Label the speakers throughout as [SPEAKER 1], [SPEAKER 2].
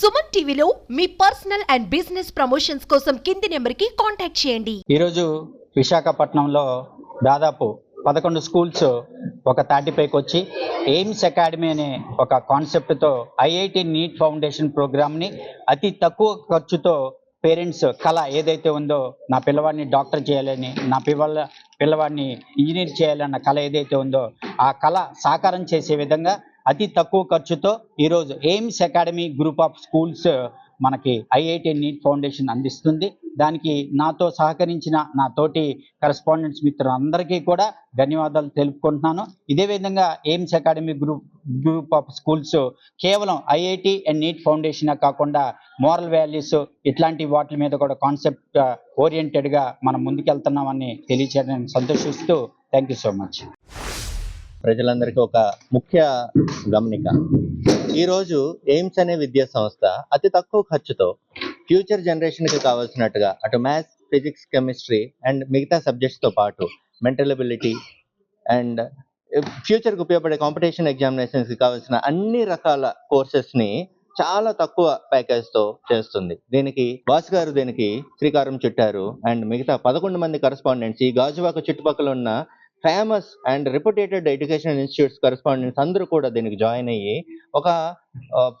[SPEAKER 1] సుమన్ టీవీలో మీ personal and business promotions కోసం కింది నెంబర్కి కాంటాక్ట్ చేయండి.
[SPEAKER 2] ఈరోజు విశాఖపట్నంలో దాదాపు పదకొండు స్కూల్స్ ఒక తాటిపైకి వచ్చి ఎయిమ్స్ అకాడమీ అనే ఒక కాన్సెప్ట్తో ఐఐటి నీట్ ఫౌండేషన్ ప్రోగ్రామ్ని అతి తక్కువ ఖర్చుతో పేరెంట్స్ కళ ఏదైతే ఉందో నా పిల్లవాడిని డాక్టర్ చేయాలని నా పిల్ల పిల్లవాడిని ఇంజనీర్ చేయాలన్న కళ ఏదైతే ఉందో ఆ కళ సాకారం చేసే విధంగా అతి తక్కువ ఖర్చుతో ఈరోజు Aims academy group of schools మనకి ఐఐటి నీట్ ఫౌండేషన్ అందిస్తుంది. దానికి నాతో సహకరించిన నా తోటి కరస్పాండెంట్స్ మిత్రులందరికీ కూడా ధన్యవాదాలు తెలుపుకుంటున్నాను. ఇదే విధంగా Aims academy group group of schools కేవలం ఐఐటి అండ్ నీట్ ఫౌండేషన్ కాకుండా మోరల్ వాల్యూస్ ఇట్లాంటి వాటి మీద కూడా కాన్సెప్ట్ ఓరియంటెడ్గా మనం ముందుకెళ్తున్నామని తెలియచేయడానికి సంతోషిస్తూ థ్యాంక్ యూ సో మచ్.
[SPEAKER 3] ప్రజలందరికీ ఒక ముఖ్య గమనిక. ఈరోజు ఎయిమ్స్ అనే విద్యా సంస్థ అతి తక్కువ ఖర్చుతో ఫ్యూచర్ జనరేషన్కి కావాల్సినట్టుగా అటు మ్యాథ్స్ ఫిజిక్స్ కెమిస్ట్రీ అండ్ మిగతా సబ్జెక్ట్స్తో పాటు మెంటల్ అబిలిటీ అండ్ ఫ్యూచర్కి ఉపయోగపడే కాంపిటీషన్ ఎగ్జామినేషన్స్కి కావాల్సిన అన్ని రకాల కోర్సెస్ని చాలా తక్కువ ప్యాకేజ్తో చేస్తుంది. దీనికి బాస్ గారు దీనికి శ్రీకారం చుట్టారు అండ్ మిగతా పదకొండు మంది కరస్పాండెంట్స్ ఈ గాజువాక చుట్టుపక్కల ఉన్న famous and reputed education institutes correspondents అందరూ కూడా దీనికి జాయిన్ అయ్యి ఒక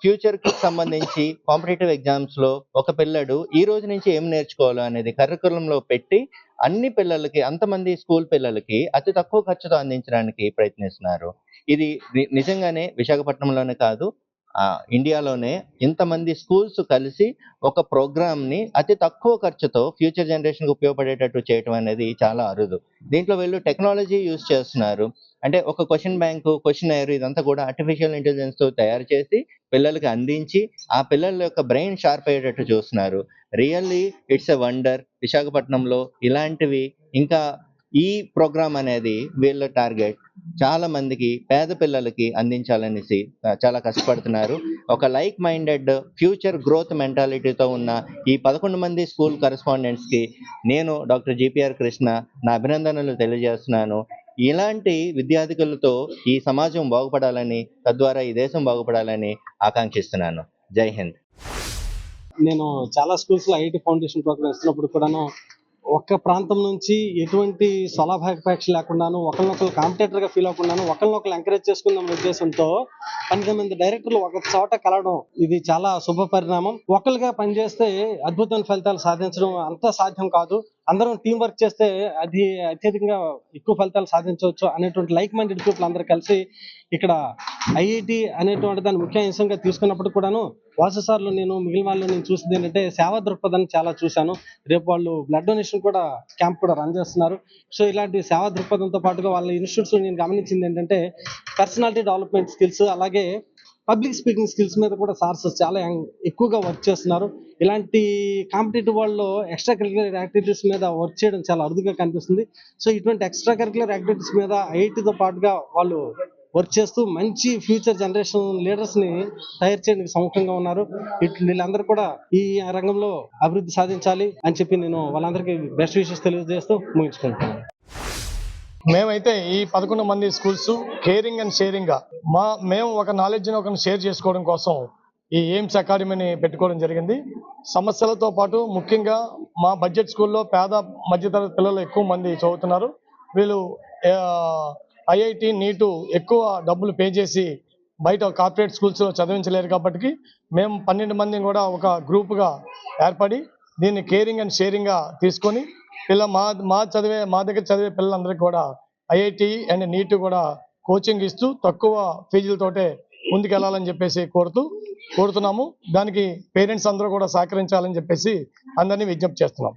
[SPEAKER 3] ఫ్యూచర్కి సంబంధించి కాంపిటేటివ్ ఎగ్జామ్స్లో ఒక పిల్లడు ఈ రోజు నుంచి ఏం నేర్చుకోవాలో అనేది కరికులంలో పెట్టి అన్ని పిల్లలకి అంతమంది స్కూల్ పిల్లలకి అతి తక్కువ ఖర్చుతో అందించడానికి ప్రయత్నిస్తున్నారు. ఇది నిజంగానే విశాఖపట్నంలోనే కాదు ఇండియాలోనే ఇంతమంది స్కూల్స్ కలిసి ఒక ప్రోగ్రామ్ని అతి తక్కువ ఖర్చుతో ఫ్యూచర్ జనరేషన్కి ఉపయోగపడేటట్టు చేయటం అనేది చాలా అరుదు. దీంట్లో వీళ్ళు టెక్నాలజీ యూజ్ చేస్తున్నారు. అంటే ఒక క్వశ్చన్ బ్యాంక్ క్వశ్చన్ ఎయిర్ ఇదంతా కూడా ఆర్టిఫిషియల్ ఇంటెలిజెన్స్తో తయారు చేసి పిల్లలకి అందించి ఆ పిల్లల యొక్క బ్రెయిన్ షార్ప్ అయ్యేటట్టు చూస్తున్నారు. Really it's a wonder. విశాఖపట్నంలో ఇలాంటివి ఇంకా ఈ ప్రోగ్రామ్ అనేది వీళ్ళ టార్గెట్. చాలా మందికి పేద పిల్లలకి అందించాలనేసి చాలా కష్టపడుతున్నారు. ఒక లైక్ మైండెడ్ ఫ్యూచర్ గ్రోత్ మెంటాలిటీతో ఉన్న ఈ పదకొండు మంది స్కూల్ కరెస్పాండెంట్స్కి నేను డాక్టర్ జిపిఆర్ కృష్ణ నా అభినందనలు తెలియజేస్తున్నాను. ఇలాంటి విద్యార్థికులతో ఈ సమాజం బాగుపడాలని తద్వారా ఈ దేశం బాగుపడాలని ఆకాంక్షిస్తున్నాను. జై హింద్.
[SPEAKER 4] నేను చాలా స్కూల్స్లో ఐటీ ఐఐటి ఫౌండేషన్ ప్రోగ్రామ్ ఇస్తున్నప్పుడు కూడాను ఒక్క ప్రాంతం నుంచి ఎటువంటి స్వలాభాపేక్ష లేకుండాను ఒకరినొకరు కాంపిటేటర్గా ఫీల్ అవ్వకుండాను ఒకరినొకరు ఎంకరేజ్ చేసుకుందాం ఉద్దేశంతో పన్నెండు మంది డైరెక్టర్లు ఒక చోట కలవడం ఇది చాలా శుభ పరిణామం. ఒకరిగా పనిచేస్తే అద్భుతమైన ఫలితాలు సాధించడం అంత సాధ్యం కాదు. అందరం టీం వర్క్ చేస్తే అది అత్యధికంగా ఎక్కువ ఫలితాలు సాధించవచ్చు అనేటువంటి లైక్ మైండెడ్ పీపుల్ అందరూ కలిసి ఇక్కడ ఐఐటి అనేటువంటి దాన్ని ముఖ్య అంశంగా తీసుకున్నప్పుడు కూడాను వాససార్లు నేను మిగిలిన వాళ్ళు నేను చూసింది ఏంటంటే సేవా దృక్పథాన్ని చాలా చూశాను. రేపు వాళ్ళు బ్లడ్ డొనేషన్ కూడా క్యాంప్ కూడా రన్ చేస్తున్నారు. సో ఇలాంటి సేవా దృక్పథంతో పాటుగా వాళ్ళ ఇన్స్టిట్యూట్స్ నేను గమనించింది ఏంటంటే పర్సనాలిటీ డెవలప్మెంట్ స్కిల్స్ అలాగే పబ్లిక్ స్పీకింగ్ స్కిల్స్ మీద కూడా సార్స్ చాలా ఎక్కువగా వర్క్ చేస్తున్నారు. ఇలాంటి కాంపిటేటివ్ వాళ్ళు ఎక్స్ట్రా కరిక్యులర్ యాక్టివిటీస్ మీద వర్క్ చేయడం చాలా అరుదుగా కనిపిస్తుంది. సో ఇటువంటి ఎక్స్ట్రా కరిక్యులర్ యాక్టివిటీస్ మీద ఐఐటితో పాటుగా వాళ్ళు వర్క్ చేస్తూ మంచి ఫ్యూచర్ జనరేషన్ లీడర్స్ని తయారు చేయడానికి సముఖంగా ఉన్నారు. వీళ్ళందరూ కూడా ఈ రంగంలో అభివృద్ధి సాధించాలి అని చెప్పి నేను వాళ్ళందరికీ బెస్ట్ విషెస్ తెలియజేస్తూ ముగించుకుంటున్నాను.
[SPEAKER 5] మేమైతే ఈ పదకొండు మంది స్కూల్స్ కేరింగ్ అండ్ షేరింగ్గా మా మేము ఒక నాలెడ్జ్ని ఒక ఒకరిని షేర్ చేసుకోవడం కోసం ఈ ఎయిమ్స్ అకాడమీని పెట్టుకోవడం జరిగింది. సమస్యలతో పాటు ముఖ్యంగా మా బడ్జెట్ స్కూల్లో పేద మధ్యతరగతి పిల్లలు ఎక్కువ మంది చదువుతున్నారు. వీళ్ళు ఐఐటి నీటు ఎక్కువ డబ్బులు పే చేసి బయట కార్పొరేట్ స్కూల్స్లో చదివించలేరు కాబట్టి మేము పన్నెండు మందిని కూడా ఒక గ్రూప్గా ఏర్పడి దీన్ని కేరింగ్ అండ్ షేరింగ్గా తీసుకొని పిల్ల మా మా చదివే మా దగ్గర చదివే పిల్లలందరికీ కూడా ఐఐటి అండ్ నీట్ కూడా కోచింగ్ ఇస్తూ తక్కువ ఫీజులతోటే ముందుకెళ్ళాలని చెప్పేసి కోరుతూ కోరుతున్నాము. దానికి పేరెంట్స్ అందరూ కూడా సహకరించాలని చెప్పేసి అందరినీ విజ్ఞప్తి చేస్తున్నాం.